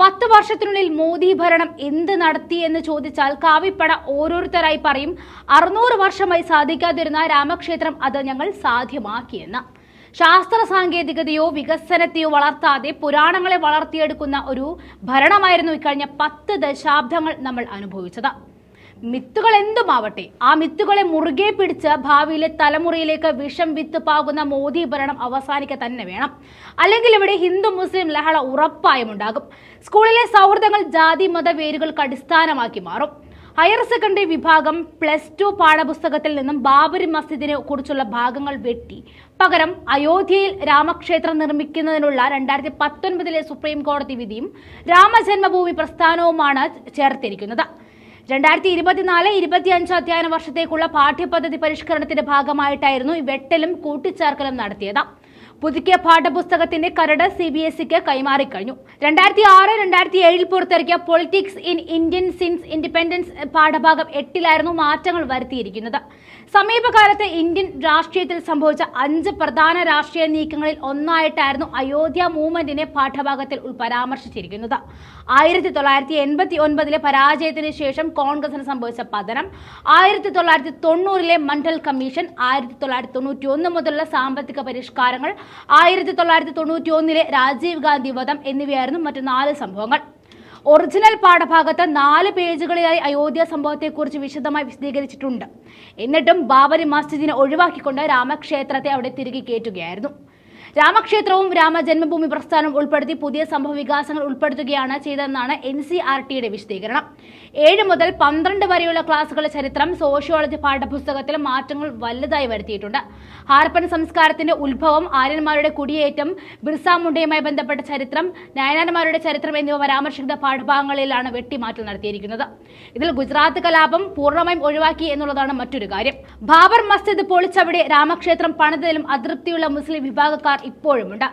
പത്ത് വർഷത്തിനുള്ളിൽ മോദി ഭരണം എന്ത് നടത്തി എന്ന് ചോദിച്ചാൽ കാവിപ്പട ഓരോരുത്തരായി പറയും അറുന്നൂറ് വർഷമായി സാധിക്കാതിരുന്ന രാമക്ഷേത്രം അത് ഞങ്ങൾ സാധ്യമാക്കിയെന്ന്. ശാസ്ത്ര സാങ്കേതികതയോ വികസനത്തെയോ വളർത്താതെ പുരാണങ്ങളെ വളർത്തിയെടുക്കുന്ന ഒരു ഭരണമായിരുന്നു ഇക്കഴിഞ്ഞ പത്ത് ദശാബ്ദങ്ങൾ നമ്മൾ അനുഭവിച്ചത്. മിത്തുകൾ എന്തുമാവട്ടെ ആ മിത്തുകളെ മുറുകെ പിടിച്ച് ഭാവിയിലെ തലമുറയിലേക്ക് വിഷം വിത്ത് പാകുന്ന മോദി ഭരണം അവസാനിക്കുക തന്നെ വേണം. അല്ലെങ്കിൽ ഇവിടെ ഹിന്ദു മുസ്ലിം ലഹള ഉറപ്പായും ഉണ്ടാകും. സ്കൂളിലെ സൗഹൃദങ്ങൾ ജാതി മത വേരുകൾക്ക് അടിസ്ഥാനമാക്കി മാറും. ഹയർ സെക്കൻഡറി വിഭാഗം പ്ലസ് ടു പാഠപുസ്തകത്തിൽ നിന്നും ബാബരി മസ്ജിദിനെ കുറിച്ചുള്ള ഭാഗങ്ങൾ വെട്ടി. പകരം അയോധ്യയിൽ രാമക്ഷേത്രം നിർമ്മിക്കുന്നതിനുള്ള രണ്ടായിരത്തി പത്തൊൻപതിലെ സുപ്രീം കോടതി വിധിയും രാമജന്മഭൂമി പ്രസ്ഥാനവുമാണ് ചേർത്തിരിക്കുന്നത്. രണ്ടായിരത്തി ഇരുപത്തിനാല് ഇരുപത്തിയഞ്ച് അധ്യയന വർഷത്തേക്കുള്ള പാഠ്യപദ്ധതി പരിഷ്കരണത്തിന്റെ ഭാഗമായിട്ടായിരുന്നു ഈ വെട്ടലും കൂട്ടിച്ചേർക്കലും നടത്തിയത്. പുതുക്കിയ പാഠപുസ്തകത്തിന്റെ കരട് സി ബി എസ് ഇക്ക് കൈമാറിക്കഴിഞ്ഞു. രണ്ടായിരത്തി ആറ് രണ്ടായിരത്തി ഏഴിൽ പുറത്തിറക്കിയ politics in Indian since independence പാഠഭാഗം എട്ടിലായിരുന്നു മാറ്റങ്ങൾ വരുത്തിയിരിക്കുന്നത്. സമീപകാലത്ത് ഇന്ത്യൻ രാഷ്ട്രീയത്തിൽ സംഭവിച്ച അഞ്ച് പ്രധാന രാഷ്ട്രീയ നീക്കങ്ങളിൽ ഒന്നായിട്ടായിരുന്നു അയോധ്യ മൂവ്മെന്റിനെ പാഠഭാഗത്തിൽ പരാമർശിച്ചിരിക്കുന്നത്. ആയിരത്തി തൊള്ളായിരത്തി എൺപത്തി ഒൻപതിലെ പരാജയത്തിന് ശേഷം കോൺഗ്രസിന് സംഭവിച്ച പതനം ആയിരത്തി തൊള്ളായിരത്തി തൊണ്ണൂറിലെ മണ്ഡൽ കമ്മീഷൻ ആയിരത്തി തൊള്ളായിരത്തി തൊണ്ണൂറ്റി ഒന്ന് മുതലുള്ള സാമ്പത്തിക പരിഷ്കാരങ്ങൾ ആയിരത്തി തൊള്ളായിരത്തി തൊണ്ണൂറ്റി ഒന്നിലെ രാജീവ് ഗാന്ധി വധം എന്നിവയായിരുന്നു മറ്റു നാല് സംഭവങ്ങൾ. ഒറിജിനൽ പാഠഭാഗത്ത് നാല് പേജുകളിലായി അയോധ്യ സംഭവത്തെക്കുറിച്ച് വിശദമായി വിശദീകരിച്ചിട്ടുണ്ട്. എന്നിട്ടും ബാബരി മസ്ജിദിനെ ഒഴിവാക്കിക്കൊണ്ട് രാമക്ഷേത്രത്തെ അവിടെ തിരികെ കയറ്റുകയായിരുന്നു. രാമക്ഷേത്രവും രാമജന്മഭൂമി പ്രസ്ഥാനവും ഉൾപ്പെടുത്തി പുതിയ സംഭവ വികാസങ്ങൾ ഉൾപ്പെടുത്തുകയാണ് ചെയ്തതെന്നാണ് എൻ സി ആർ ടിയുടെ വിശദീകരണം. ഏഴ് മുതൽ പന്ത്രണ്ട് വരെയുള്ള ക്ലാസുകളുടെ ചരിത്രം സോഷ്യോളജി പാഠപുസ്തകത്തിൽ മാറ്റങ്ങൾ വലുതായി വരുത്തിയിട്ടുണ്ട്. ഹാർപ്പൻ സംസ്കാരത്തിന്റെ ഉത്ഭവം ആര്യന്മാരുടെ കുടിയേറ്റം ബിർസ മുണ്ടയുമായി ബന്ധപ്പെട്ട ചരിത്രം നയനാന്മാരുടെ ചരിത്രം എന്നിവ പരാമർശിക്കുന്ന പാഠഭാഗങ്ങളിലാണ് വെട്ടിമാറ്റം നടത്തിയിരിക്കുന്നത്. ഇതിൽ ഗുജറാത്ത് കലാപം പൂർണമായും ഒഴിവാക്കി എന്നുള്ളതാണ് മറ്റൊരു കാര്യം. ബാബർ മസ്ജിദ് പൊളിച്ചവിടെ രാമക്ഷേത്രം പണിതതിലും അതൃപ്തിയുള്ള മുസ്ലിം വിഭാഗക്കാർ ഇപ്പോഴുമുണ്ട്.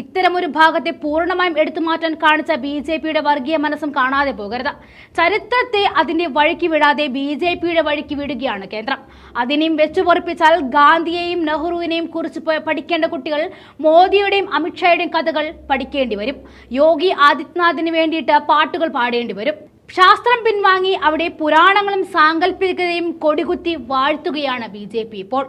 ഇത്തരമൊരു ഭാഗത്തെ പൂർണമായും എടുത്തുമാറ്റാൻ കാണിച്ച ബി ജെ പിയുടെ വർഗീയ മനസ്സും കാണാതെ പോകരുത്. ചരിത്രത്തെ അതിന്റെ വഴിക്ക് വിടാതെ ബി ജെ പിയുടെ വഴിക്ക് വിടുകയാണ് കേന്ദ്രം. അതിനെയും വെച്ചു പൊറപ്പിച്ചാൽ ഗാന്ധിയെയും നെഹ്റുവിനെയും കുറിച്ച് പഠിക്കേണ്ട കുട്ടികൾ മോദിയുടെയും അമിത്ഷായുടെയും കഥകൾ പഠിക്കേണ്ടി വരും. യോഗി ആദിത്യനാഥിന് വേണ്ടിയിട്ട് പാട്ടുകൾ പാടേണ്ടി വരും. ശാസ്ത്രം പിൻവാങ്ങി അവിടെ പുരാണങ്ങളും സാങ്കല്പികതയും കൊടികുത്തി വാഴ്ത്തുകയാണ് ബി ഇപ്പോൾ.